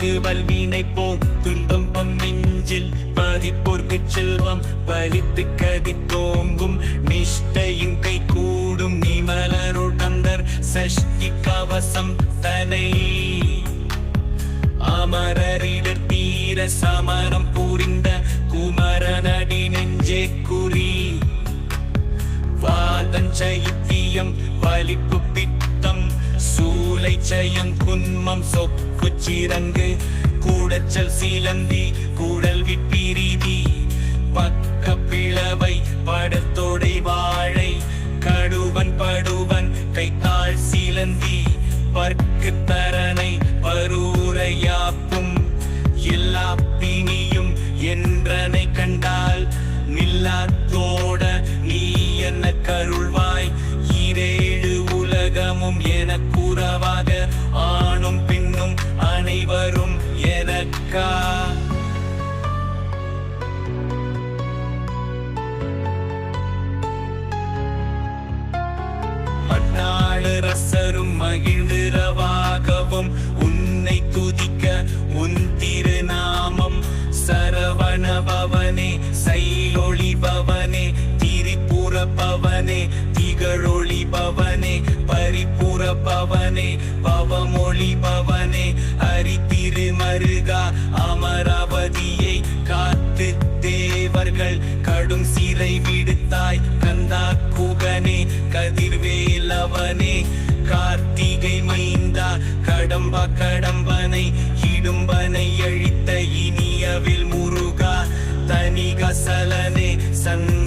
பகைவர்க்கு வல்வினை போம். துன்பம் நெஞ்சில் பதிப்போர்க்கு செல்வம். பலித்து கதி தோங்கும். நிஷ்டையின் கை கூடும். நிமலருடந்தர் சஷ்டி கவசம் தனை. அமரரிடர் தீர சமரம் புரிந்த குமரனடி நெஞ்சே குறி. வாதஞ்சைத்தியம் வலிப்பு பித்தம் சூளை செயன் குன்மம் சொப்பு சீரங்கு கூடச்சல் சீலந்தி கூடல் விப்பிரிதி பக்க பிளவை படத்தோடை வாழை. கடுவன் படுவன் கைத்தாள் சீலந்தி. பர்க்கு தரனை பரூரையாப்பும் எல்லா பிணியும் என்றனை கண்டால் நில்லாத்தோட எனக்கா மண்ணாளு ரசரும் மகிழ்ந்திரவாகவும் உன்னை துதிக்க உன் திருநாமம் சரவண பவனே சைலொளி பவனே திரிபுர பவனே திகழொளி பவனே பரிபுர பவனே பவமொழி பவனே ஹரி திருமருகா அமராவதியை காத்து தேவர்கள் கடும் சீரை விடுத்தாய். கந்தா குகனே கதிர்வேலவனே கார்த்திகை மைந்தா கடம்பா கடம்பனை இடும்பனை அழித்த இனியவில் முருகா. தனிகசலனே சங்கரன்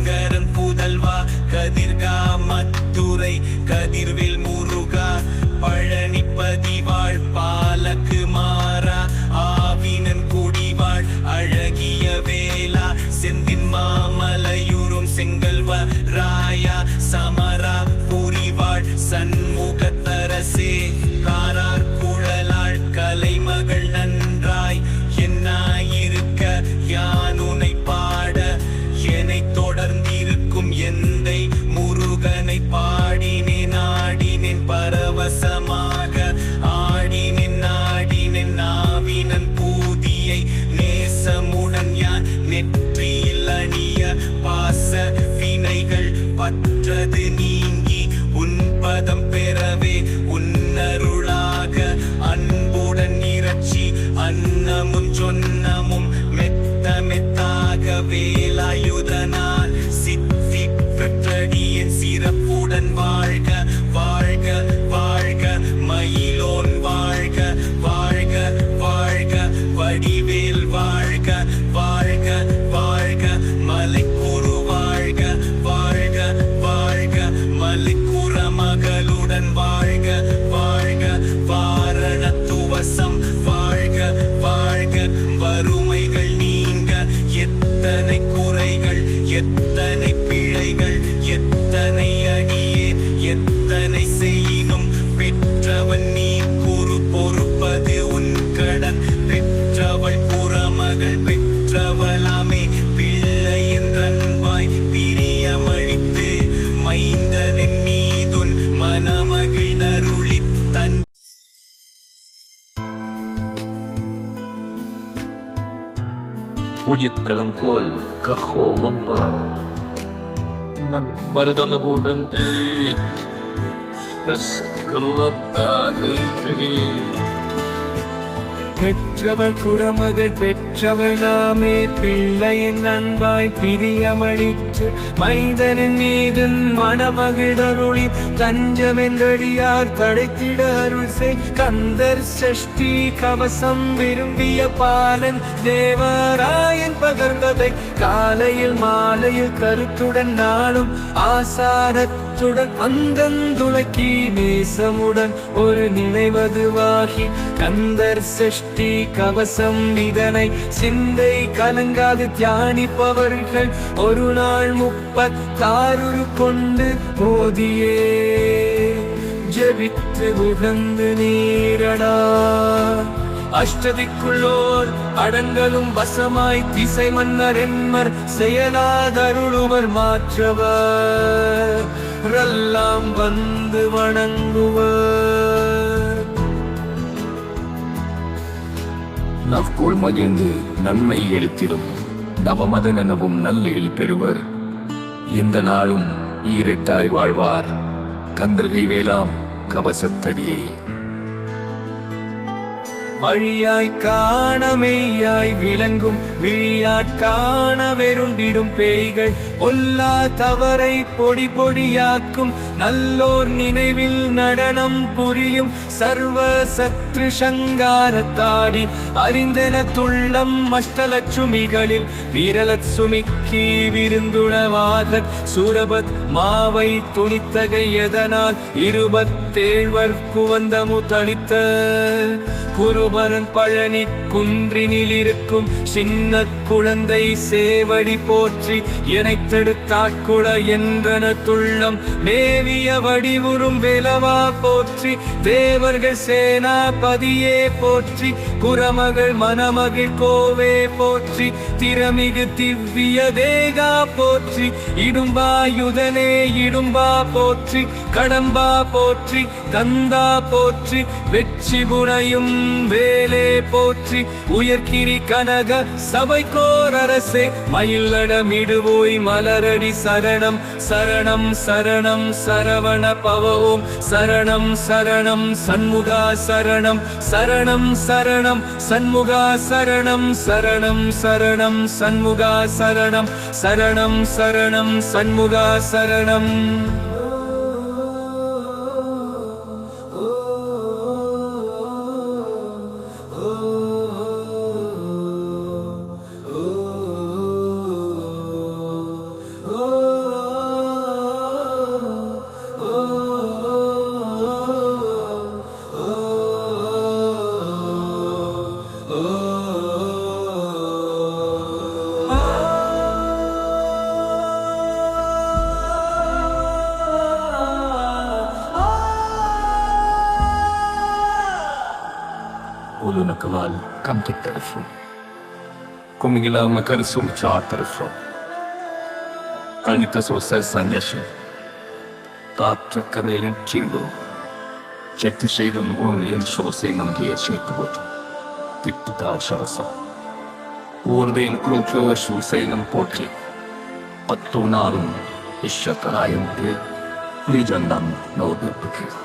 будет контроль Кахоломба. Бардонагуден ты, Расколотагой ты, பெற்றவள் குடமகள் பெற்றவள் நாமே. பிள்ளையின் அன்பாய் பிரியமளித்து மைதனின் மீது மணமகிழருளி தஞ்சமென்றடியார் தடைத்திட அருள் செய். கந்தர் சஷ்டி கவசம் விரும்பிய பாலன் தேவராயன் பகர்ந்ததை. காலையில் மாலையில் கருத்துடன் நாளும் காற்றுடன் அந்தந்துளக்கி நேசமுடன் ஒரு நினைவதுவாகி கந்தர் சஷ்டி கவசம் இதனை சிந்தை கலங்காது தியானிப்பவர்கள் ஒரு நாள் முப்பத்தாறு கொண்டு போதியே ஜபித்து உகந்து நீரடா. அஷ்டதிக்குள்ளோர் அடங்கலும் வசமாய் திசை மன்னர் என்மர் செயலாதருளுவர் மாற்றவர். எல்லாம் வந்து வணங்குவர். நவ்கோள் மகிழ்ந்து நன்மை எழுத்திடும் நவமத எனவும் நல்லில் பெறுவர். இந்த நாளும் ஈரட்டாய் வாழ்வார். கந்தர்கை வேளாம் கவசத்தடியை. வழியாய் காணமெய்யாய் விளங்கும் விழியாட்காண வெருண்டிடும் பேய்கள் பொல்லா தவறை பொடி பொடியாக்கும் நல்லோர் நினைவில் நடனம் புரியும் சர்வ சத்ரு சங்காரத்தாடி அறிந்தென துள்ளம் அஷ்டலட்சுமிகளில் வீரலட்சுமிக்கு விருந்துணவாத சூரபத் மாவை துணித்தகை எதனால் இருபத்தேழ்வர் குவந்தமு தளித்த குருபரன் பழனி குன்றினில் இருக்கும் சின்ன குழந்தை சேவடி போற்றி எனைத்தெடுத்தாட்குட என்றன துள்ளம் மேவிய வடிவுறும் வேலவா போற்றி தேவர்கள் பதியே போற்றி குரமகள் மணமகிழ் கோவே போற்றி திறமிகு திவ்ய தேகா போற்றி இடும்பாயுதனே இடும்பா போற்றி கடம்பா போற்றி தந்தா போற்றி வெற்றி புனையும் வே போற்றி உயர்கிரி கனக சபை கோரரசே மயிலடமிடுவோய் மலரடி சரணம். சரணம் சரணம் சரவண பவவும். சரணம் சரணம் சண்முகா சரணம். சரணம் சரணம் சண்முகா சரணம். சரணம் சரணம் சண்முகா சரணம். சரணம் சரணம் சண்முகா சரணம். na cavalo, come take telephone. Kumigila makarisum cha telephone. Anita sosai sanyashi. Tatra kadele chingo. Çekti şeyden onu en soseyle diye çekti botu. Gitti daha şarasa. Uğurdayım kurulçu ve soseyle potli. Pattu narım, işşakarayım diye. Lijandan ne oldu bu kez?